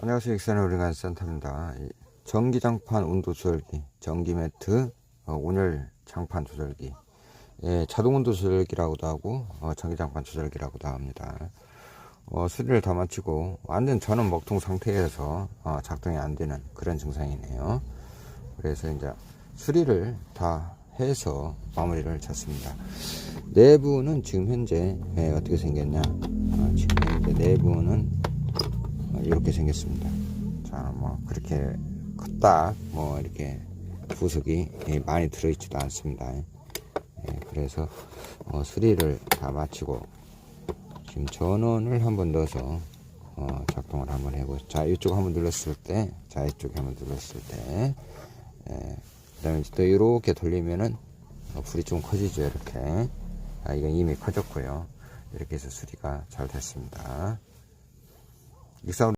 안녕하세요. 익산의 오링간 센터입니다. 이 전기장판 온도 조절기, 전기 매트, 어, 온열 장판 조절기, 예, 자동 온도 조절기라고도 하고, 어, 전기장판 조절기라고도 합니다. 어, 수리를 다 마치고, 완전 전원 먹통 상태에서, 어, 작동이 안 되는 그런 증상이네요. 그래서 이제 수리를 다 해서 마무리를 쳤습니다. 내부는 지금 현재, 예, 어떻게 생겼냐. 어, 지금 현재 내부는 어, 이렇게 생겼습니다. 자, 뭐 그렇게 컸다, 뭐 이렇게 부속이 예, 많이 들어있지도 않습니다. 예, 그래서 어, 수리를 다 마치고 지금 전원을 한번 넣어서 어, 작동을 한번 해보. 자, 이쪽 한번 눌렀을 때, 자 이쪽에 한번 눌렀을 때, 예, 그다음에 또 이렇게 돌리면은 어, 불이 좀 커지죠, 이렇게. 아, 이건 이미 커졌고요. 이렇게 해서 수리가 잘 됐습니다. 익사